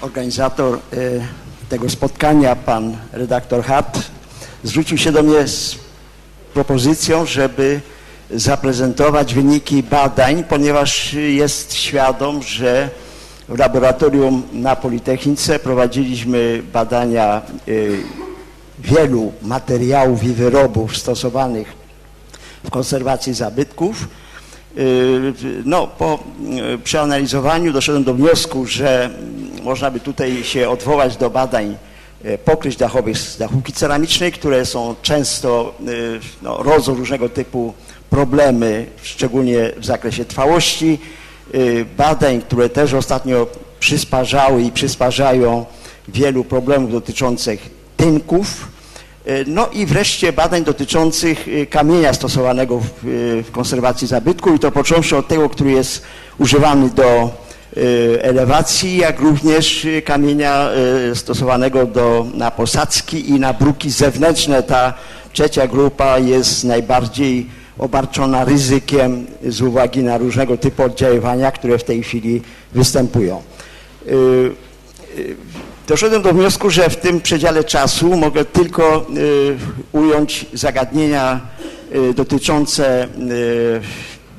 organizator tego spotkania, pan redaktor Hart, zwrócił się do mnie z propozycją, żeby zaprezentować wyniki badań, ponieważ jest świadom, że w laboratorium na Politechnice prowadziliśmy badania wielu materiałów i wyrobów stosowanych w konserwacji zabytków. No, po przeanalizowaniu doszedłem do wniosku, że można by tutaj się odwołać do badań pokryć dachowych z dachówki ceramicznej, które są często, no, rodzą różnego typu problemy, szczególnie w zakresie trwałości, badań, które też ostatnio przysparzały i przysparzają wielu problemów dotyczących tynków, no i wreszcie badań dotyczących kamienia stosowanego w konserwacji zabytku i to począwszy od tego, który jest używany do elewacji, jak również kamienia stosowanego do, na posadzki i na bruki zewnętrzne. Ta trzecia grupa jest najbardziej obarczona ryzykiem z uwagi na różnego typu oddziaływania, które w tej chwili występują. Doszedłem do wniosku, że w tym przedziale czasu mogę tylko ująć zagadnienia dotyczące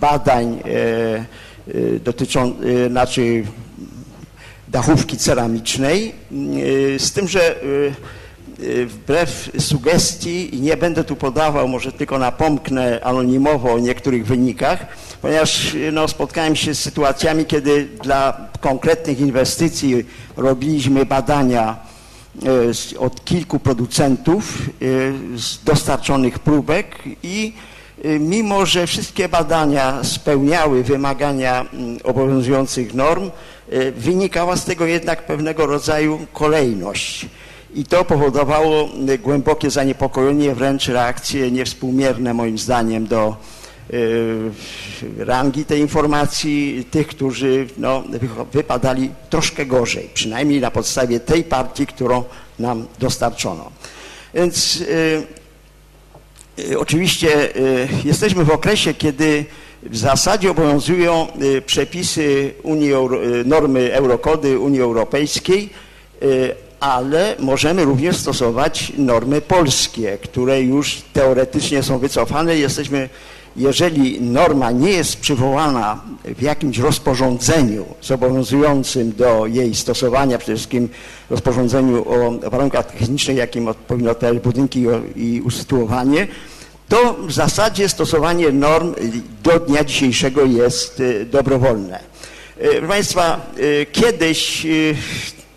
badań dotyczą, znaczy dachówki ceramicznej, z tym, że wbrew sugestii nie będę tu podawał, może tylko napomknę anonimowo o niektórych wynikach, ponieważ no, spotkałem się z sytuacjami, kiedy dla konkretnych inwestycji robiliśmy badania od kilku producentów z dostarczonych próbek i mimo, że wszystkie badania spełniały wymagania obowiązujących norm, wynikała z tego jednak pewnego rodzaju kolejność. I to powodowało głębokie zaniepokojenie, wręcz reakcje niewspółmierne moim zdaniem do rangi tej informacji tych, którzy no, wypadali troszkę gorzej, przynajmniej na podstawie tej partii, którą nam dostarczono. Więc oczywiście jesteśmy w okresie, kiedy w zasadzie obowiązują przepisy Unii, normy Eurokody Unii Europejskiej, ale możemy również stosować normy polskie, które już teoretycznie są wycofane. Jesteśmy, jeżeli norma nie jest przywołana w jakimś rozporządzeniu zobowiązującym do jej stosowania, przede wszystkim rozporządzeniu o warunkach technicznych, jakim powinno odpowiadać budynki i usytuowanie, to w zasadzie stosowanie norm do dnia dzisiejszego jest dobrowolne. Proszę Państwa, kiedyś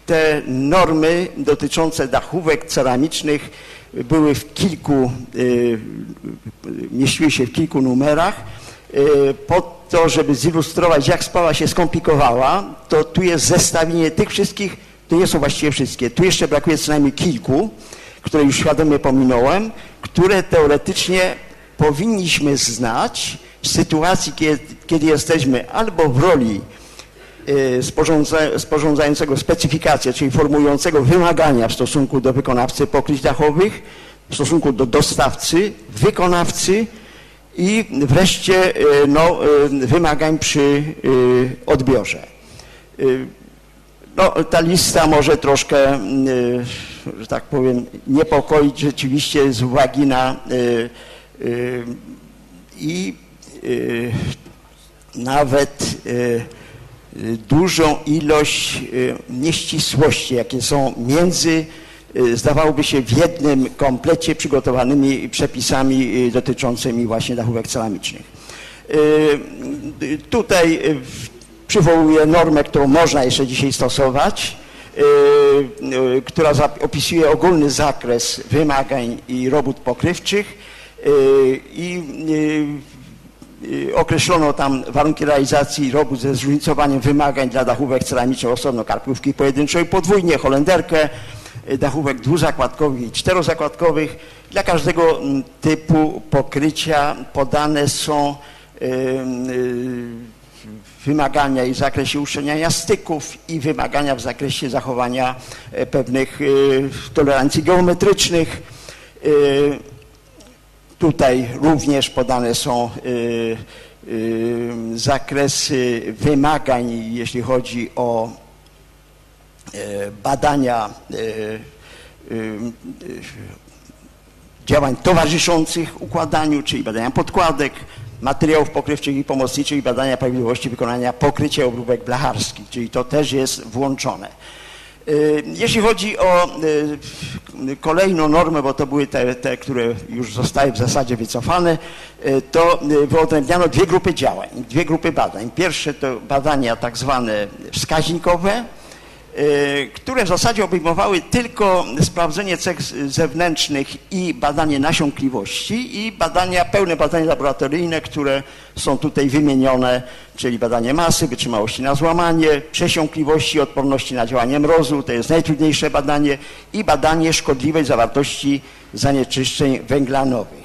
te normy dotyczące dachówek ceramicznych były w kilku, mieściły się w kilku numerach. Po to, żeby zilustrować, jak sprawa się skomplikowała, to tu jest zestawienie tych wszystkich, to nie są właściwie wszystkie, tu jeszcze brakuje co najmniej kilku, które już świadomie pominąłem, które teoretycznie powinniśmy znać w sytuacji, kiedy, kiedy jesteśmy albo w roli sporządzającego specyfikację, czyli formułującego wymagania w stosunku do wykonawcy pokryć dachowych, w stosunku do dostawcy, wykonawcy i wreszcie no, wymagań przy odbiorze. No, ta lista może troszkę, że tak powiem, niepokoić rzeczywiście z uwagi na i nawet dużą ilość nieścisłości, jakie są między, zdawałoby się, w jednym komplecie przygotowanymi przepisami dotyczącymi właśnie dachówek ceramicznych. Tutaj przywołuję normę, którą można jeszcze dzisiaj stosować, która opisuje ogólny zakres wymagań i robót pokrywczych i określono tam warunki realizacji robót ze zróżnicowaniem wymagań dla dachówek ceramicznych, osobno karpiówki pojedynczą i podwójnie, holenderkę, dachówek dwuzakładkowych i czterozakładkowych. Dla każdego typu pokrycia podane są wymagania i w zakresie uszczelniania styków i wymagania w zakresie zachowania pewnych tolerancji geometrycznych. Tutaj również podane są zakresy wymagań, jeśli chodzi o badania działań towarzyszących układaniu, czyli badania podkładek, materiałów pokrywczych i pomocniczych i badania prawidłowości wykonania pokrycia obróbek blacharskich, czyli to też jest włączone. Jeśli chodzi o kolejną normę, bo to były te, te, które już zostały w zasadzie wycofane, to wyodrębniano dwie grupy działań, dwie grupy badań. Pierwsze to badania tak zwane wskaźnikowe, które w zasadzie obejmowały tylko sprawdzenie cech zewnętrznych i badanie nasiąkliwości i badania, pełne badania laboratoryjne, które są tutaj wymienione, czyli badanie masy, wytrzymałości na złamanie, przesiąkliwości, odporności na działanie mrozu, to jest najtrudniejsze badanie i badanie szkodliwej zawartości zanieczyszczeń węglanowych.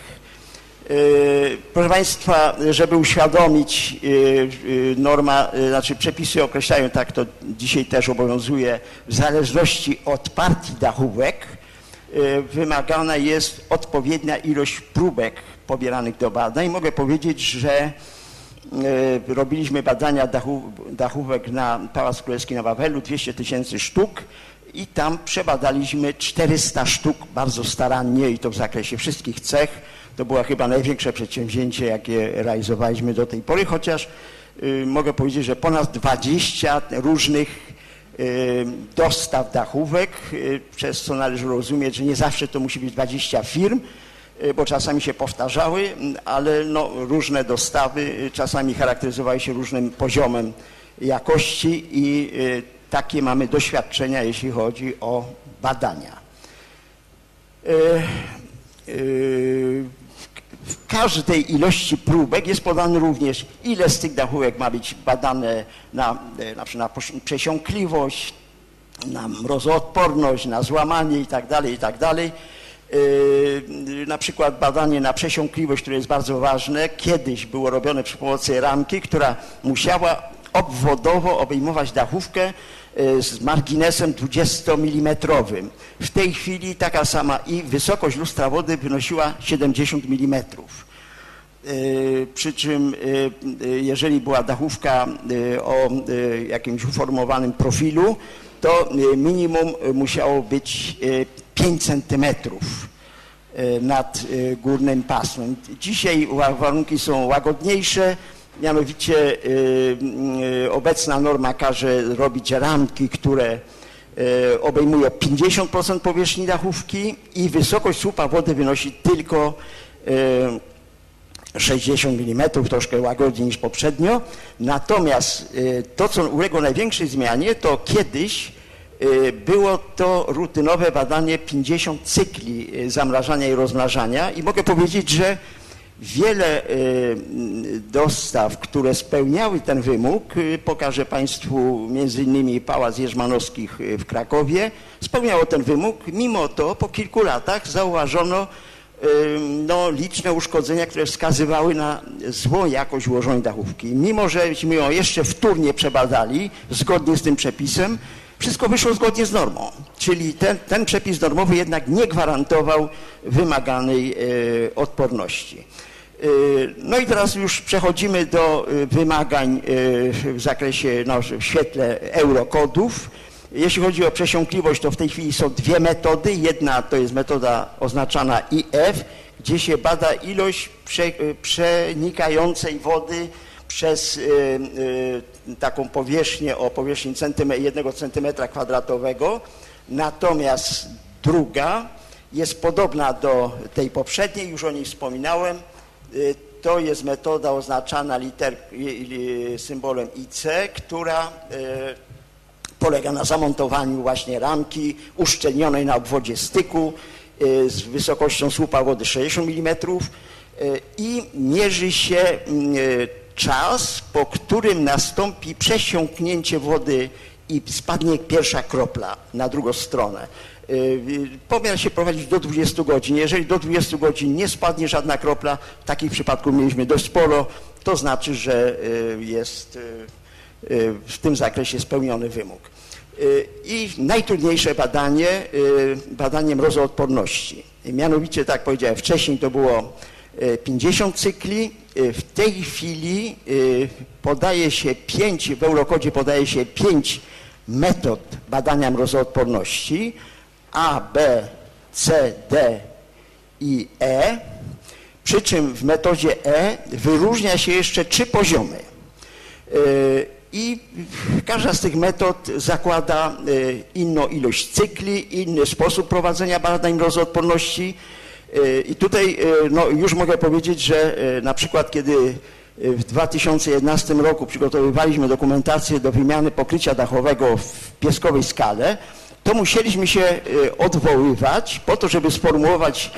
E, proszę Państwa, żeby uświadomić, e, norma, e, znaczy przepisy określają, tak to dzisiaj też obowiązuje, w zależności od partii dachówek wymagana jest odpowiednia ilość próbek pobieranych do badań. Mogę powiedzieć, że robiliśmy badania dachówek na Pałac Królewski na Wawelu, 200 tysięcy sztuk i tam przebadaliśmy 400 sztuk bardzo starannie i to w zakresie wszystkich cech to było chyba największe przedsięwzięcie, jakie realizowaliśmy do tej pory, chociaż y, mogę powiedzieć, że ponad 20 różnych y, dostaw dachówek, y, przez co należy rozumieć, że nie zawsze to musi być 20 firm, bo czasami się powtarzały, ale no, różne dostawy czasami charakteryzowały się różnym poziomem jakości i takie mamy doświadczenia, jeśli chodzi o badania w każdej ilości próbek jest podane również, ile z tych dachówek ma być badane na, e, na na przesiąkliwość, na mrozoodporność, na złamanie itd., tak itd. Tak yy, na przykład badanie na przesiąkliwość, które jest bardzo ważne, kiedyś było robione przy pomocy ramki, która musiała obwodowo obejmować dachówkę e, z marginesem 20 mm. W tej chwili taka sama i wysokość lustra wody wynosiła 70 mm. E, przy czym e, jeżeli była dachówka o jakimś uformowanym profilu, to minimum musiało być 5 centymetrów nad górnym pasmem. Dzisiaj warunki są łagodniejsze, Mianowicie y, y, obecna norma każe robić ramki, które y, obejmują 50% powierzchni dachówki i wysokość słupa wody wynosi tylko 60 mm, troszkę łagodniej niż poprzednio. Natomiast to, co uległo największej zmianie, to kiedyś było to rutynowe badanie 50 cykli zamrażania i rozmrażania i mogę powiedzieć, że wiele y, dostaw, które spełniały ten wymóg, y, pokażę Państwu między innymi Pałac Jerzmanowskich y, w Krakowie, spełniało ten wymóg, mimo to po kilku latach zauważono no, liczne uszkodzenia, które wskazywały na złą jakość ułożonej dachówki. Mimo, żeśmy ją jeszcze wtórnie przebadali, zgodnie z tym przepisem, wszystko wyszło zgodnie z normą, czyli ten, ten przepis normowy jednak nie gwarantował wymaganej e, odporności. E, no i teraz już przechodzimy do e, wymagań w zakresie, no, w świetle eurokodów. Jeśli chodzi o przesiąkliwość, to w tej chwili są dwie metody. Jedna to jest metoda oznaczana IF, gdzie się bada ilość przenikającej wody przez taką powierzchnię o powierzchni jednego centymetra kwadratowego, natomiast druga jest podobna do tej poprzedniej, już o niej wspominałem. Y, to jest metoda oznaczana liter, symbolem IC, która y, polega na zamontowaniu właśnie ramki uszczelnionej na obwodzie styku y, z wysokością słupa wody 60 mm i mierzy się czas, po którym nastąpi przesiąknięcie wody i spadnie pierwsza kropla na drugą stronę. Y, pomiar się prowadzić do 20 godzin. Jeżeli do 20 godzin nie spadnie żadna kropla, takich przypadków mieliśmy dość sporo, to znaczy, że y, jest y, w tym zakresie spełniony wymóg. I najtrudniejsze badanie, badanie mrozoodporności. Mianowicie, tak powiedziałem wcześniej, to było 50 cykli, w tej chwili y, podaje się pięć, w Eurokodzie podaje się pięć metod badania mrozoodporności A, B, C, D i E, przy czym w metodzie E wyróżnia się jeszcze trzy poziomy. I każda z tych metod zakłada inną ilość cykli, inny sposób prowadzenia badań mrozoodporności. I tutaj no, już mogę powiedzieć, że na przykład kiedy w 2011 roku przygotowywaliśmy dokumentację do wymiany pokrycia dachowego w pieskowej skale, to musieliśmy się odwoływać po to, żeby sformułować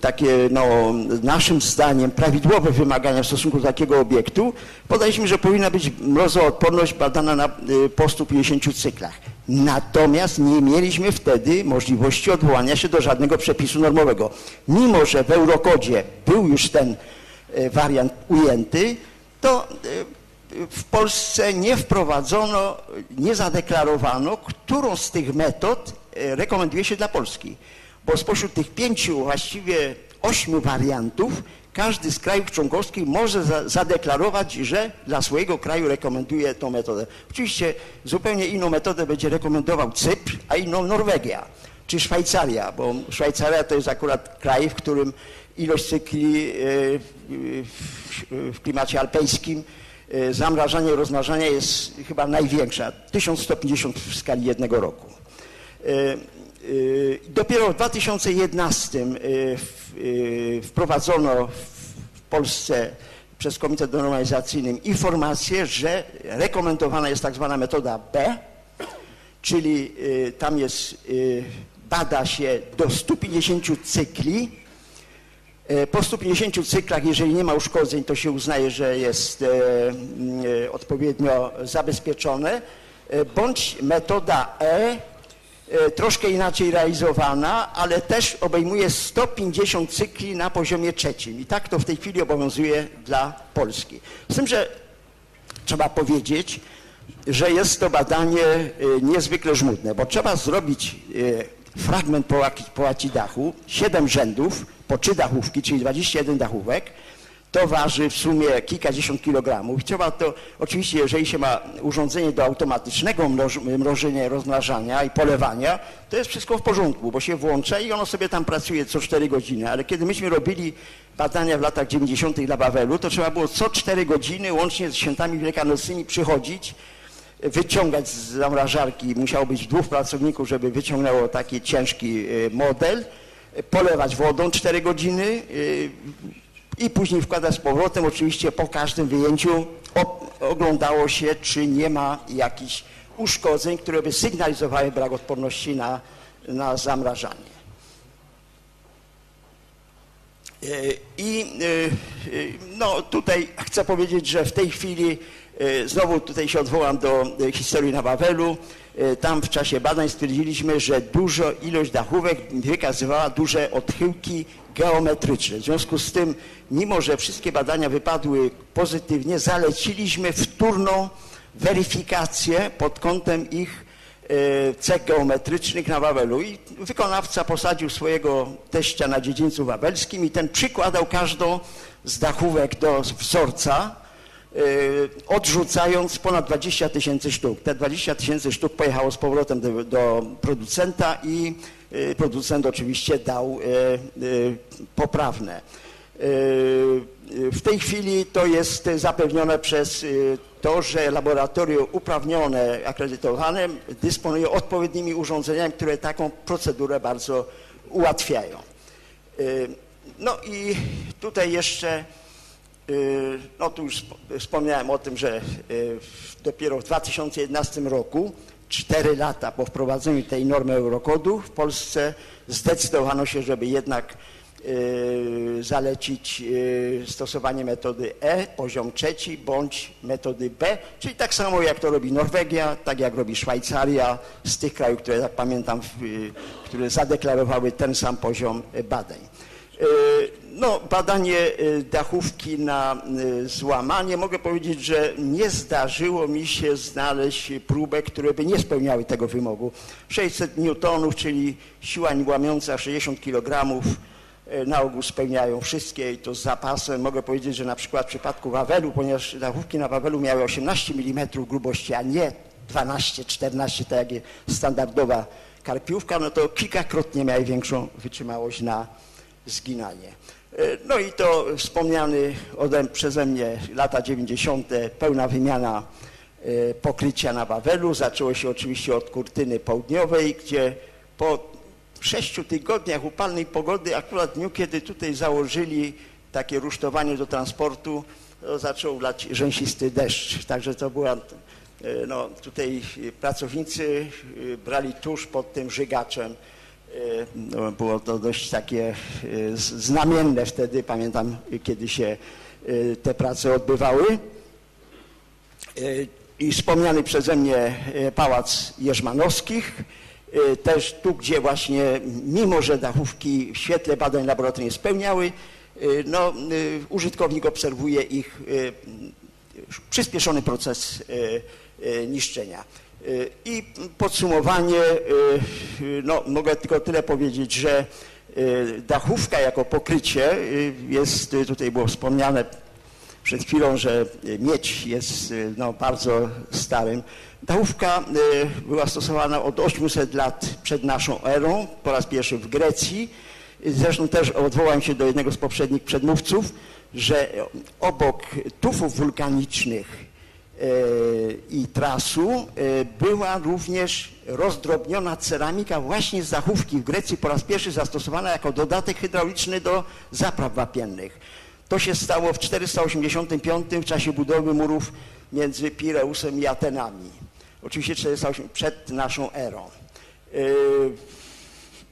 takie no, naszym zdaniem prawidłowe wymagania w stosunku do takiego obiektu, podaliśmy, że powinna być mrozoodporność badana na, po 150 cyklach. Natomiast nie mieliśmy wtedy możliwości odwołania się do żadnego przepisu normowego. Mimo, że w Eurokodzie był już ten wariant ujęty, to w Polsce nie wprowadzono, nie zadeklarowano, którą z tych metod rekomenduje się dla Polski bo spośród tych pięciu, właściwie ośmiu wariantów, każdy z krajów członkowskich może za, zadeklarować, że dla swojego kraju rekomenduje tą metodę. Oczywiście zupełnie inną metodę będzie rekomendował Cypr, a inną Norwegia czy Szwajcaria, bo Szwajcaria to jest akurat kraj, w którym ilość cykli w klimacie alpejskim zamrażania i rozmrażania jest chyba największa, 1150 w skali jednego roku. Dopiero w 2011 wprowadzono w Polsce przez Komitet Normalizacyjny informację, że rekomendowana jest tak zwana metoda B, czyli tam jest, bada się do 150 cykli. Po 150 cyklach, jeżeli nie ma uszkodzeń, to się uznaje, że jest odpowiednio zabezpieczone, bądź metoda E, troszkę inaczej realizowana, ale też obejmuje 150 cykli na poziomie trzecim. I tak to w tej chwili obowiązuje dla Polski. Z tym, że trzeba powiedzieć, że jest to badanie niezwykle żmudne, bo trzeba zrobić fragment połaci dachu, 7 rzędów, po 3 dachówki, czyli 21 dachówek, to waży w sumie kilkadziesiąt kilogramów. Trzeba to, oczywiście, jeżeli się ma urządzenie do automatycznego mrożenia, rozmnażania i polewania, to jest wszystko w porządku, bo się włącza i ono sobie tam pracuje co 4 godziny. Ale kiedy myśmy robili badania w latach 90. dla Wawelu, to trzeba było co 4 godziny, łącznie z świętami wielkanocnymi, przychodzić, wyciągać z zamrażarki. Musiało być dwóch pracowników, żeby wyciągnęło taki ciężki model, polewać wodą 4 godziny, i później wkładać z powrotem. Oczywiście po każdym wyjęciu oglądało się, czy nie ma jakichś uszkodzeń, które by sygnalizowały brak odporności na, na zamrażanie. I no, tutaj chcę powiedzieć, że w tej chwili znowu tutaj się odwołam do historii na Wawelu. Tam w czasie badań stwierdziliśmy, że dużo ilość dachówek wykazywała duże odchyłki geometryczne. W związku z tym, mimo że wszystkie badania wypadły pozytywnie, zaleciliśmy wtórną weryfikację pod kątem ich cech geometrycznych na Wawelu i wykonawca posadził swojego teścia na dziedzińcu wawelskim i ten przykładał każdą z dachówek do wzorca, odrzucając ponad 20 tysięcy sztuk. Te 20 tysięcy sztuk pojechało z powrotem do, do producenta i producent oczywiście dał poprawne. W tej chwili to jest zapewnione przez to, że laboratorium uprawnione, akredytowane dysponuje odpowiednimi urządzeniami, które taką procedurę bardzo ułatwiają. No i tutaj jeszcze, no tu już wspomniałem o tym, że dopiero w 2011 roku, cztery lata po wprowadzeniu tej normy Eurokodu w Polsce zdecydowano się, żeby jednak zalecić stosowanie metody E, poziom trzeci, bądź metody B, czyli tak samo jak to robi Norwegia, tak jak robi Szwajcaria, z tych krajów, które jak pamiętam, które zadeklarowały ten sam poziom badań. No, badanie dachówki na złamanie, mogę powiedzieć, że nie zdarzyło mi się znaleźć próbek, które by nie spełniały tego wymogu. 600 newtonów, czyli siła łamiąca 60 kg, na ogół spełniają wszystkie i to z zapasem. Mogę powiedzieć, że na przykład w przypadku Wawelu, ponieważ dachówki na Wawelu miały 18 mm grubości, a nie 12-14, tak jak standardowa karpiówka, no to kilkakrotnie miały większą wytrzymałość na zginanie. E, No i to wspomniany ode, przeze mnie lata 90. pełna wymiana e, pokrycia na Wawelu. Zaczęło się oczywiście od kurtyny południowej, gdzie po sześciu tygodniach upalnej pogody, akurat dniu, kiedy tutaj założyli takie rusztowanie do transportu, to zaczął lać rzęsisty deszcz. Także to była, e, no tutaj pracownicy brali tuż pod tym żygaczem. E, było to dość takie e, znamienne wtedy, pamiętam, kiedy się e, te prace odbywały. I wspomniany przeze mnie Pałac Jerzmanowskich, też tu, gdzie właśnie mimo, że dachówki w świetle badań laboratoryjnych spełniały, no, użytkownik obserwuje ich przyspieszony proces niszczenia. I podsumowanie, e, no, mogę tylko tyle powiedzieć, że e, dachówka jako pokrycie e, jest, tutaj było wspomniane przed chwilą, że miedź jest y, no, bardzo starym. Dachówka y, była stosowana od 800 lat przed naszą erą, po raz pierwszy w Grecji. Zresztą też odwołam się do jednego z poprzednich przedmówców, że obok tufów wulkanicznych y, i trasu y, była również rozdrobniona ceramika właśnie z dachówki w Grecji po raz pierwszy zastosowana jako dodatek hydrauliczny do zapraw wapiennych. To się stało w 485 w czasie budowy murów między Pireusem i Atenami. Oczywiście 408 przed naszą erą. Yy,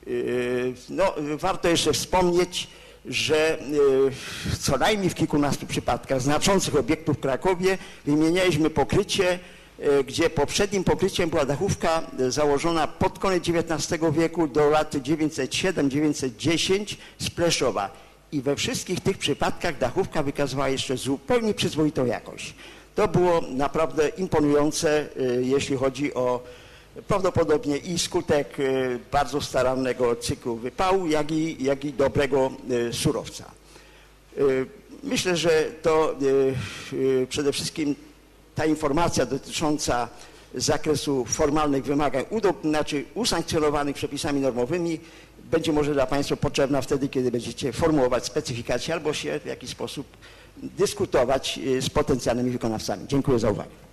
yy, No, warto jeszcze wspomnieć, że yy, co najmniej w kilkunastu przypadkach znaczących obiektów w Krakowie wymienialiśmy pokrycie, yy, gdzie poprzednim pokryciem była dachówka yy, założona pod koniec XIX wieku do lat 907-910 z Pleszowa. I we wszystkich tych przypadkach dachówka wykazywała jeszcze zupełnie przyzwoitą jakość. To było naprawdę imponujące, jeśli chodzi o prawdopodobnie i skutek y, bardzo starannego cyklu wypału, jak i, jak i dobrego y, surowca. Y, Myślę, że to przede wszystkim ta informacja dotycząca zakresu formalnych wymagań, znaczy usankcjonowanych przepisami normowymi, będzie może dla Państwa potrzebna wtedy, kiedy będziecie formułować specyfikacje albo się w jakiś sposób dyskutować z potencjalnymi wykonawcami. Dziękuję za uwagę.